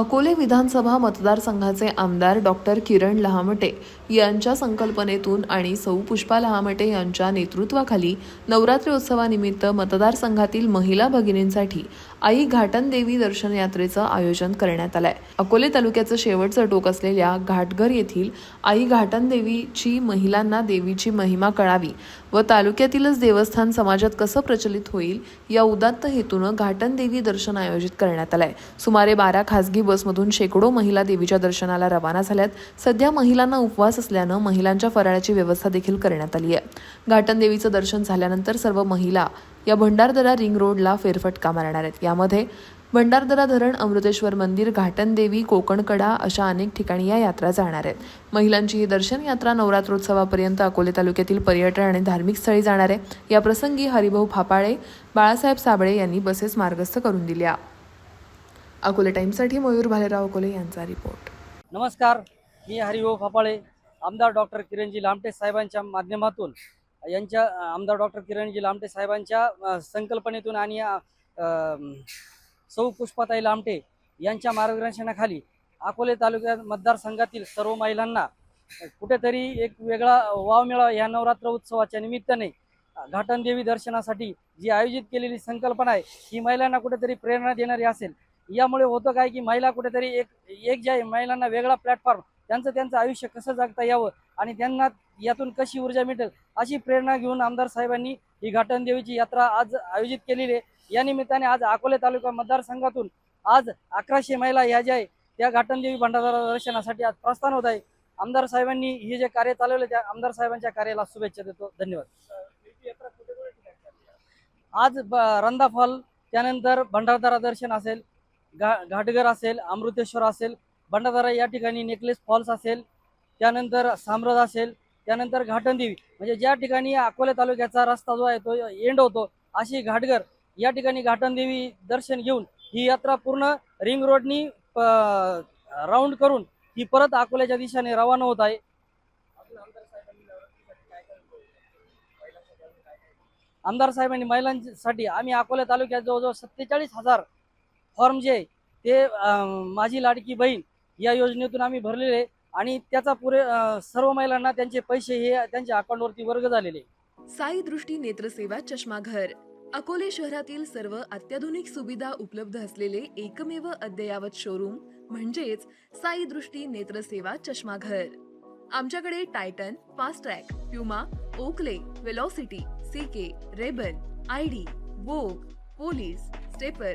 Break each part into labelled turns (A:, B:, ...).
A: अकोले विधानसभा मतदारसंघाचे आमदार डॉक्टर किरण लहामटे यांच्या संकल्पनेतून आणि सौ पुष्पा लहामटे यांच्या नेतृत्वाखाली नवरात्री उत्सवानिमित्त मतदारसंघातील महिला भगिनींसाठी आई घाटन देवी दर्शन यात्रेचं आयोजन करण्यात आलंय. अकोले तालुक्याचं शेवटचं टोक असलेल्या घाटघर येथील आई घाटन देवीची महिलांना देवीची महिमा कळावी व तालुक्यातीलच देवस्थान समाजात कसं प्रचलित होईल या उदात्त हेतूनं घाटन देवी दर्शन आयोजित करण्यात आलंय. सुमारे बारा खासगी बसमधून शेकडो महिला देवीच्या दर्शनाला रवाना झाल्यात. सध्या महिलांना उपवास असल्यानं महिलांच्या फराळाची व्यवस्था देखील करण्यात आली आहे. घाटन देवीचं दर्शन झाल्यानंतर सर्व महिला या भंडारदरा रिंग रोडला फेरफटका मारणार आहेत. यामध्ये भंडारदरा धरण अमृतेश्वर मंदिर घाटनदेवी कोकणकडा अशा अनेक ठिकाणी या यात्रा जाणार आहेत. महिलांची ही दर्शन यात्रा नवरात्रोत्सवापर्यंत अकोले तालुक्यातील पर्यटन आणि धार्मिक स्थळी जाणार आहे. या प्रसंगी हरिभाऊ फापाळे बाळासाहेब साबळे यांनी बसेस मार्गस्थ करून दिल्या. अकोले टाईमसाठी मयूर भालेराव अकोले यांचा रिपोर्ट.
B: नमस्कार मी हरिभाऊ फापाळे आमदार डॉक्टर किरणजी लामटे साहेबांच्या माध्यमातून यांच्या आमदार डॉक्टर किरणजी लामटे साहेबांच्या संकल्पनेतून आणि सौ पुष्पाताई लामटे यांच्या मार्गदर्शनाखाली अकोले तालुक्यात मतदारसंघातील सर्व महिलांना कुठेतरी एक वेगळा वाव मिळावा या नवरात्र उत्सवाच्या निमित्ताने घाटनदेवी दर्शनासाठी जी आयोजित केलेली संकल्पना आहे ही महिलांना कुठेतरी प्रेरणा देणारी असेल यामुळे होतं काय की महिला कुठेतरी एक एक जे आहे महिलांना वेगळा प्लॅटफॉर्म त्यांचं त्यांचं आयुष्य कसं जगता यावं आणि त्यांना यातून कशी ऊर्जा मिळेल अशी प्रेरणा घेऊन आमदार साहेबांनी ही घाटन देवीची यात्रा आज आयोजित केलेली आहे. या निमित्ताने आज अकोले तालुका मतदारसंघातून आज अकराशे महिला ह्या ज्या आहे त्या घाटनदेवी भंडारदारा भंडारा दर्शनासाठी आज प्रस्थान होत आहे. आमदार साहेबांनी हे जे कार्य चालवले त्या आमदार साहेबांच्या कार्याला शुभेच्छा देतो. धन्यवाद. आज रंदा फॉल त्यानंतर भंडारदारा दर्शन असेल घा घाटघर असेल अमृतेश्वर असेल भंडारा या ठिकाणी नेकलेस फॉल्स असेल त्यानंतर साम्रज असेल त्यानंतर घाटनदेवी म्हणजे ज्या ठिकाणी अकोला तालुक्याचा रस्ता जो आहे तो एंड होतो अशी घाटघर या ठिकाणी घाटनदेवी दर्शन घेऊन ही यात्रा पूर्ण रिंग रोडनी राऊंड करून ही परत अकोल्याच्या दिशेने रवाना होत आहे. आमदार साहेबांनी महिलांसाठी आम्ही अकोला तालुक्यात जवळजवळ सत्तेचाळीस हजार फॉर्म जे म्हणजे आहे ते माझी लाडकी बहीण या योजनेतून आम्ही भरलेले आहे आणि त्याचा पुरे सर्व महिलांना त्यांचे पैसे हे त्यांच्या अकाउंटवरती वर्ग झालेले
C: साई दृष्टी नेत्रसेवा चष्माघर अकोले शहरातील सर्व अत्याधुनिक सुविधा उपलब्ध असलेले एकमेव अद्ययावत शोरूम म्हणजेच साई दृष्टी नेत्रसेवा चष्माघर. आमच्याकडे Titan Fastrack Puma Oakley Velocity CK Rayban ID Vogue Police Stepper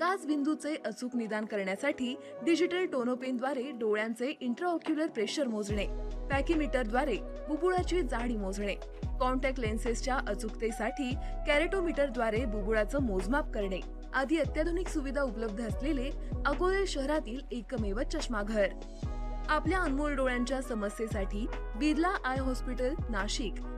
C: काच बिंदूचे अचूक निदान करण्यासाठी डिजिटल टोनोपेनद्वारे डोळ्यांचे इंट्राऑक्युलर प्रेशर मोजणे पॅकीमीटरद्वारे बुबुळाची जाडी मोजणे कॉन्टॅक्ट लेन्सेसच्या अचूकतेसाठी कॅरेटोमीटरद्वारे बुबुळाचं मोजमाप करणे आदी अत्याधुनिक सुविधा उपलब्ध असलेले अकोले शहरातील एकमेव चष्माघर. आपल्या अनमोल डोळ्यांच्या समस्येसाठी बिर्ला आय हॉस्पिटल नाशिक